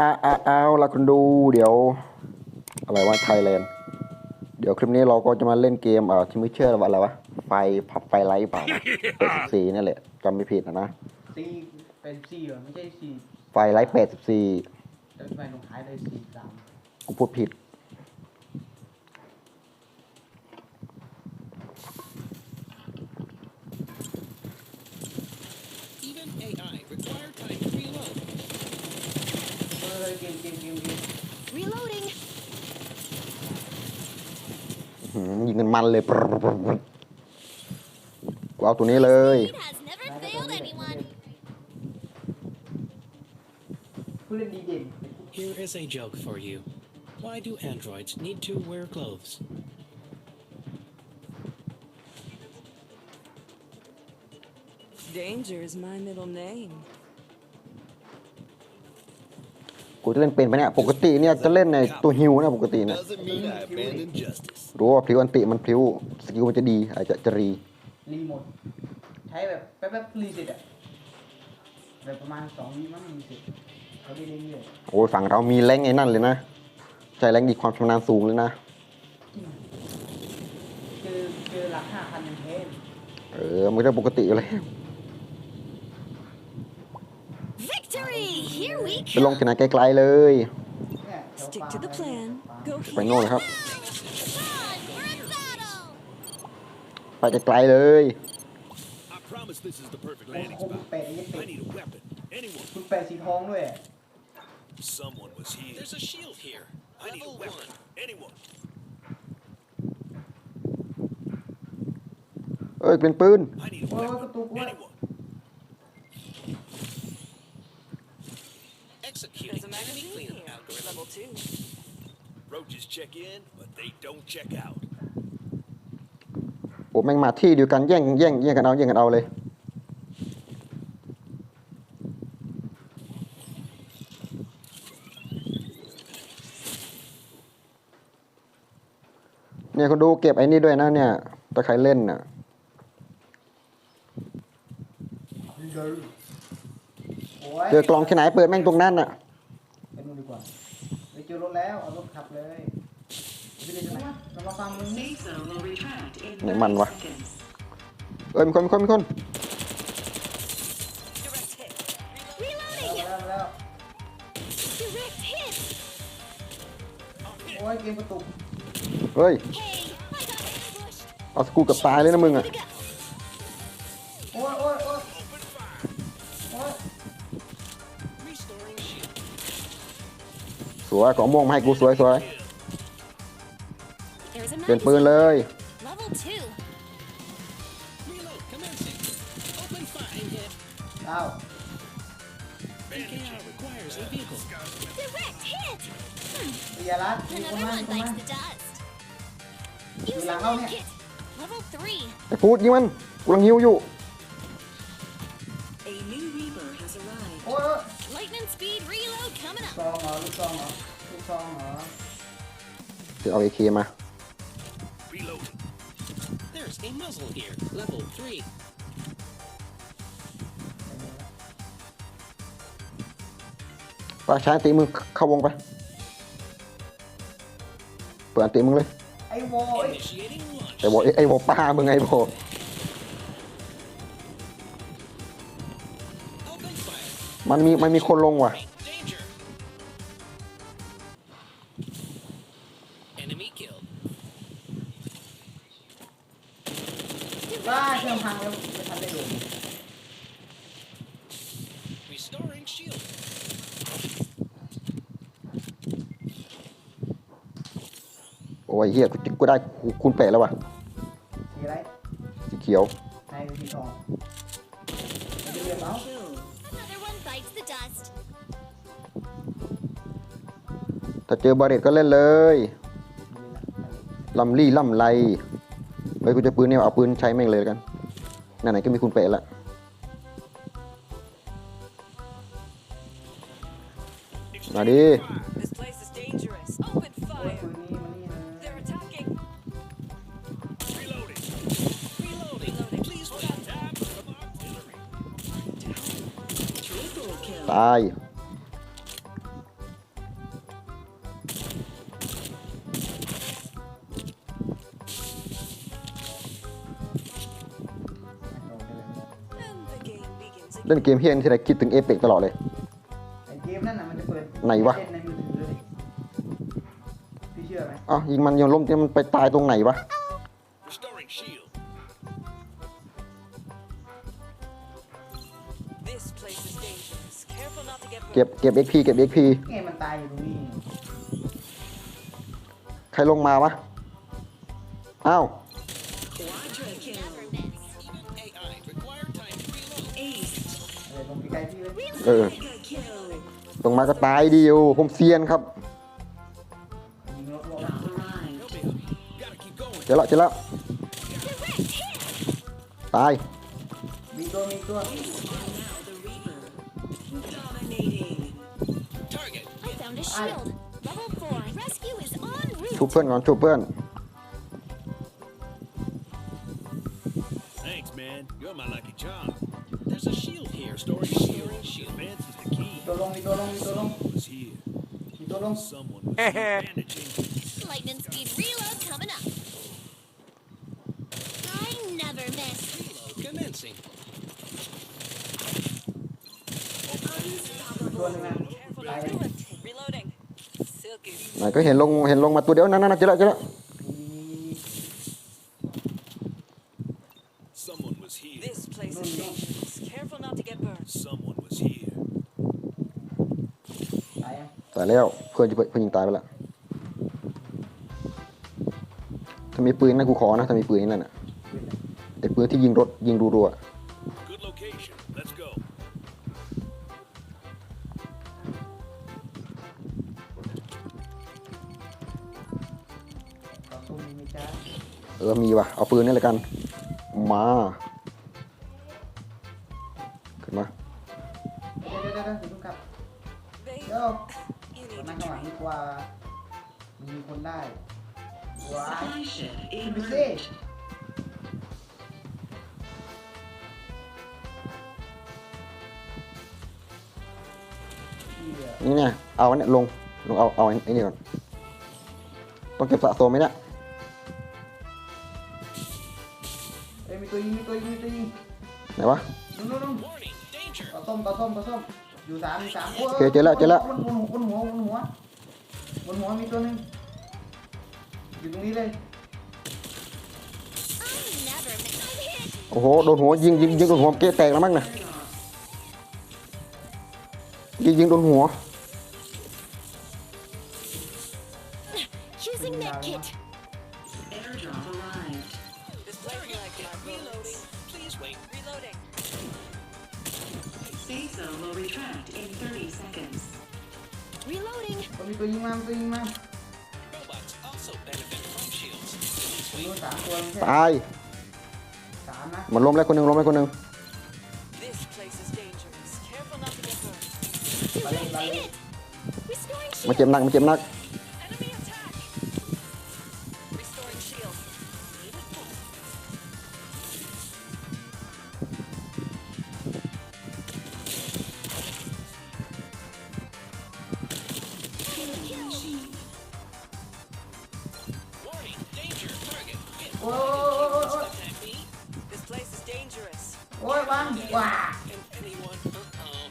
อ่าอ่าเอาละคุณดูเดี๋ยว อะไรวะไทยแลนด์เดี๋ยวคลิปนี้เราก็จะมาเล่นเกมเอ่อที่ไม่เชื่อว่าอะไรวะไฟพับไฟไลท์เปล่าเปิดสีนั่นแหละจำไม่ผิดนะนะซีเป็นซีเหรอไม่ใช่ซีไฟไลท์แปดสิบสี่แต่ทำไมลงท้ายเลยซีสามกูพูดผิด เออเกมเกมเกมเกม Reloading. หืมยิงกันมันเลยปรบปรบปรบปรบกูเอาตัวนี้เลย It has never failed anyone. ผู้เล่นดีเด่น Here is a joke for you. Why do androids need to wear gloves? Danger กูจะเล่นเป็นปะเนี่ยปกติเนี่ยจะเล่นในตัวฮิวนะปกติเนี่ย Doesn't mean I abandon justice. รู้ว่าพลิ้วอันติมันพลิ้วสกิลมันจะดีอาจจะจะรีรีโมทใช้แบบแป๊บแป๊บรีเซ็ตอะแบบประมาณสองวิมั้งรีเซ็ตเขาได้เล่นเยอะโอ้ยฝั่งเรามีแรงไอ้นั่นเลยนะใช้แรงดีความชำนาญสูงเลยนะเจอเจอหลักห้าพันเป็นเทนเออมันก็ปกติอยู่เลย ไปลง come. ที่ไหนไกลๆเลยเนี่ยแถว Stick ฟาร์ม to the plan. Go ไป for โน่นเลยครับ On, we're in battle. ไปไกลๆเลย I promise this is the perfect โอ้ landing โห spot. แปะยัดเป็ I ด need a weapon. Anyone. คุณแปะสีทองด้วยอะ Someone was here. There's a shield here. I need a Level weapon. one. Anyone. เอ้ยเป็นปืน I need a โอ้ย weapon. กระตุกเว้ย Anyone. Executing There's a enemy magazine cleanup here. algorithm. Level two. Roaches check in, but they don't check out. โอ้แม่งมาที่เดียวกันแย่งแย่งแย่งกันเอาแย่งกันเอาเลย เนี่ยคุณดูเก็บไอ้นี่ด้วยนะเนี่ยถ้าใครเล่นน่ะเจอโอ้ย เจอกล่องที่ไหนเปิดแม่งตรงนั้นน่ะไปนู่นดีกว่าไปเจอรถแล้วเอารถขับเลยไปเลยใช่ไหมเรามาฟังมึงนี่ Mesa will retract in ไหนมันวะ seconds. เอ้ยมีคนมีคนมีคน Direct hit. มาแล้วมาแล้ว Direct hit. โอ้ยเกมกระตุกเฮ้ย Hey, I got ambushed. เอาสกรูกับตายเลยนะมึงอะ วยของม่วงมาให้กูสวยสวย There's a เปลี่ยนปืน magazine. เลย Level two. Reload commencing. Open fire and hit. อ้าว PKI requires a vehicle. Direct hit. เบียร์รัดมีคน Another มา one มีคนมา bites the dust. Use Use lang a ako med niya. kit. Level three. ไอ้พูดยิงมันกูกำลังฮิวอยู่ speed reload coming ซ up. องเหรอลูกซองเหรอลูกซองเหรอเดี๋ยวเอาเอเคมา Reloading. There's a muzzle here. Level three. ไปใช้อันตีมึงเข้าวงไป เปิดอันตีมึงเลยไอ้โวไอ้ Initiating launch. ไอ้บอกไอ้บอกป้ามึงไงบอก Open มันมีมันมีคนลงว่ะ Danger. Enemy killed. บ้าเครื่องพังแล้วไม่ทันได้โดน Restoring shield. โอ้ยเฮียกูกูได้กูคูณแปดแล้วว่ะสีอะไรสีเขียวในสีทองไม่ได้เรียกเอา ถ้าเจอบาเรตก็เล่นเลยลำลี่ลำไรเฮ้ยกูจะปืนเนี่ยเอาปืนใช้แม่งเลยกันไหนๆก็มีคุณเปะละมาดิ This place is เล่นเกมเฮียนที่ไรคิดถึงเอเปกตลอดเลย ไอ้เกมนั่นน่ะมันจะเปิดไหนวะ เล่นในมือถือเลยพี่เชื่อไหมอ้าวยิงมันยิงล้มที่มันไปตายตรงไหนวะ Restoring shield. This place is dangerous. Careful not to get เก็บ burned. เก็บเอ็กพีเก็บเอ็กพีไงมันตายอยู่ตรงนี้ ใครลงมาวะอ้าว เลยเออ Mega kill. ตรงมาก็ตายดีอยู่ผมเซียนครับยิงรถรถ Drop arrived. Help me up. Gotta keep going. เจอละเจอละ Direct hit. ตาย มีตัวมีตัว Now the Reaper. Dominating. Target. I found a shield. Level four. Rescue is en ชู route. เพื่อนก่อนชูเพื่อน was here bandaging. Lightning speed reload coming up. I never miss. Reload commencing. ตัวหนึงนะ Careful ตาย not to do it. Reloading. Silky. ไหนก็เห็นลงเห็นลงมาตัวเดียวนั่นนั่นเจอละเจอละ Someone was here. This place is dangerous. Careful not to get burned. Someone was here. ตายยังตายแล้ว เพื่อนจะเพื่อนยิงตายไปละถ้ามีปืนนะกูขอนะถ้ามีปืนนั่นน่ะไอ้ปืนที่ยิงรถยิงรัว Good location. Let's go. ต่อสู้มีไหมจ้าๆเออมีว่ะเอาปืนนี่เลยกัน มาขึ้นมาเดี๋ยวเดี๋ยวเดี๋ยวเดี๋ยวเพิ่งกลับ Babe, เดี๋ยว you ค น need นั่ง to ข้างหลัง drink. ดีกว่ามันมีคนได้ว้าย Supply ship en Let me route. see. เหี้ยนี่เนี่ยเอาอันเนี่ยลง ลงเอา เอาไอ้นี่ก่อน ต้องเก็บสะสมไหมเนี่ยเอ้ยมีตัวยิงมีตัวยิงมีตัวยิงไหนวะนู่นนู่นนู่น Warning. Danger. ปลาส้มปลาส้มปลาส้ม อยู่สามมีสามโอ้ยโอเคเจอแล้วเจอแล้ว บนบนบนหัวบนหัวบนหัวมีตัวหนึงอยู่ตรงนี้เลย I never miss. I'm hit. โอ้โห โดนหัวยิงยิงยิงโดนหัวเกะแตกแล้วมั้งนะยิงยิงโดนหัว Using med kit. Airdrop arrived. This place is like my reloading. Please wait. Reloading. Safe zone will retract in 30 seconds. Reloading. ก็มีตัวยิงมามีตัวยิงมา Robots also benefit from shields. มีตัวส place is dangerous. โอ้ยบังว้า Can anyone? Uh-oh.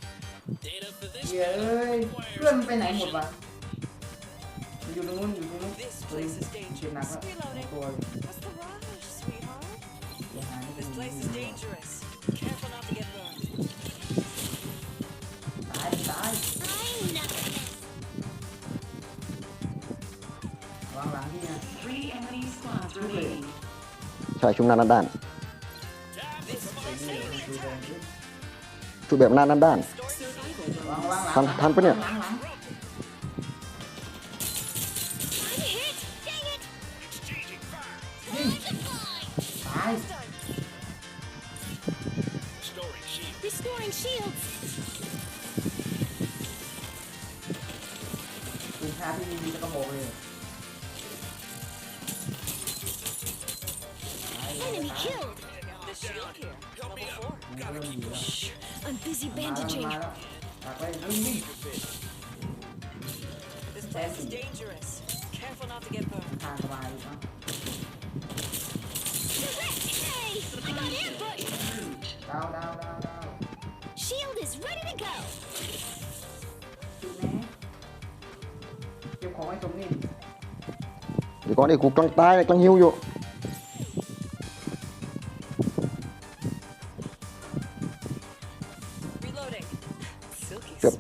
Data for this. เหี้ยเอ้ยเพื่อนมันไปไห ชุดแบบหน้าด้านด้านวางวางหลังทันทันปะเนี่ยหลังหลัง I'm hit. Dang it. Exchanging fire. ยิง Fly. ตาย Restoring shield. Restoring shields. ปืนชาร์จที่มีกระบอกเลยตาย Enemy killed. The shield here. Level four. เริ่มมีแล้ว I'm busy มาแล้ว bandaging. มาแล้วตักไปยิงยิง This place is dangerous. Careful not to get burned. ทางสบายนะ Direct. Hey, I got ambushed. ดาวดาวดาวดาว Shield is ready to go. ดูแน่เก็บของไ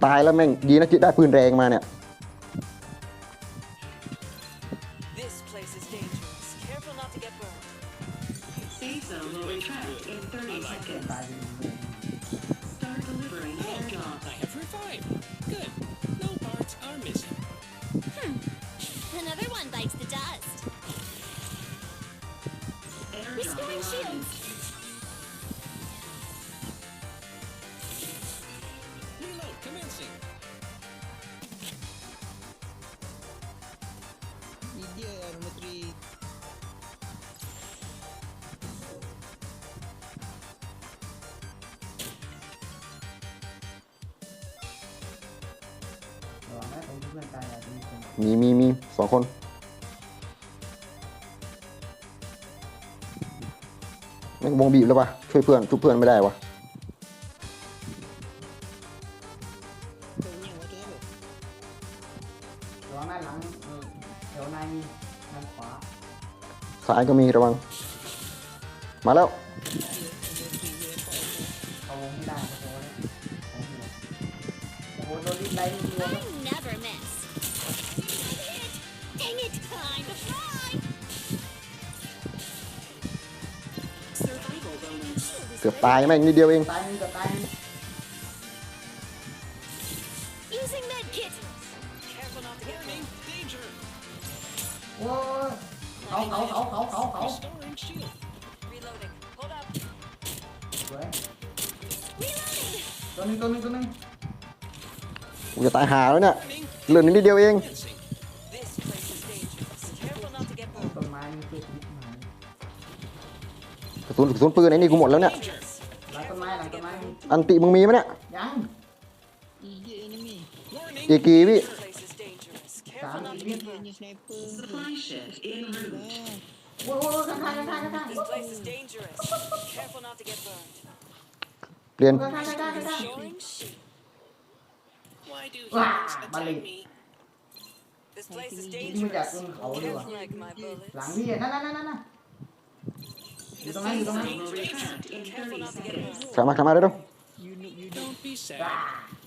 ตายแล้วแม่งดีนะที่ได้ปืนแรงมาเนี่ย This place is dangerous. Careful not to get burned. Safe zone will retract in 30 seconds. ตายไปเลย Start delivering airdrop. I have revived. Good. No parts are missing. Another one bites the dust. Airdrop Restoring shields. มีมีมีสองคน แม่งวงบีบแล้วปะช่วยเพื่อนช่วยเพื่อนไม่ได้วะระวังด้านหลังเออเดี๋ยวนายมีด้านขวาซ้ายก็มีระวัง มาแล้วเอาวงให้ได้ก็พอแล้วของเหลือโอ้โหโดนดิสไลท์รัว Time to fly. Survival bonus. Shield is เกือบ ready. ตายแม่งนิดเดียวเอง ตายหนึงกับตายหนึง Using med kit. Careful not to get Warning. burned. Danger. โอ้ยเขาเขาเขาเขาเขาเขา Restoring shield. Reloading. Hold up. สวย Reloading. ตัวหนึงตัวหนึงตัวหนึง กูจะตายหาแล้วเนี่ย Warning. เหลือนิดเดียวเอง ม้มีเพื่อนชีวิตหายกระสุนกระสุนปืนไอ้นี่กูหมดแล้วเนี่ย Dangerous. หลังต้นไม้หลังต้นไม้มีอันติมึงมีไหมเนี่ย ยัง Warning. อีกกี่วิ This place is dangerous. สาม Careful not ชี to วิต get burned. Supply ship en route. โอ้ยโอ้ยข้างข้างข้างข้างข้าง This place is dangerous. Careful not to get burned. เปลี่ยน ข้างข้างข้างข้างข้าง Restoring shield. Why do Ah, humans Bali. attack me? This place is ยิงมาจาก dangerous. ตรงเขาเลยว่ะ Careful like my หลัง bullets. พี่อะนั่นนั่นนั่นนั่นอยู่ตรงนั้นอยู่ตรงนั้น Will retract in 30 seconds. กลับมากลับมาเร็ว Don't be sad.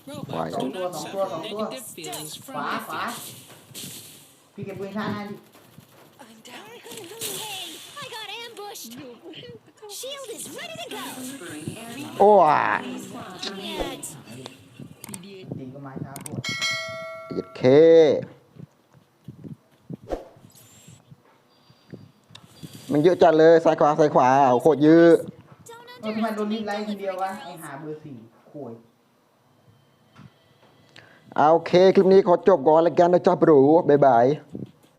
Robots Why? do not Sóng suffer tua, sóng tua. negative feelings ขวา from ขวา defeat. พี่เก็บปืนข้างให้ดิ I'm down. Hey, I got ambushed. Shield is ready to go. Delivering airdrop. โอ้ย Squads Yet. remaining. จริงก็ไม้ช้าปวด เ มันเยอะจัดเลยซ้ายขวาซ้ายขวาโคตรเยอะ Don't เออทำไมโดนนิด underestimate ไลท์คนเดียววะ delivery ไอ girls. หาเบอร์สี่โขยเอาโอเค คลิปนี้ขอจบก่อนแล้วกันนะจ๊ะบรูบ๊ายบายบ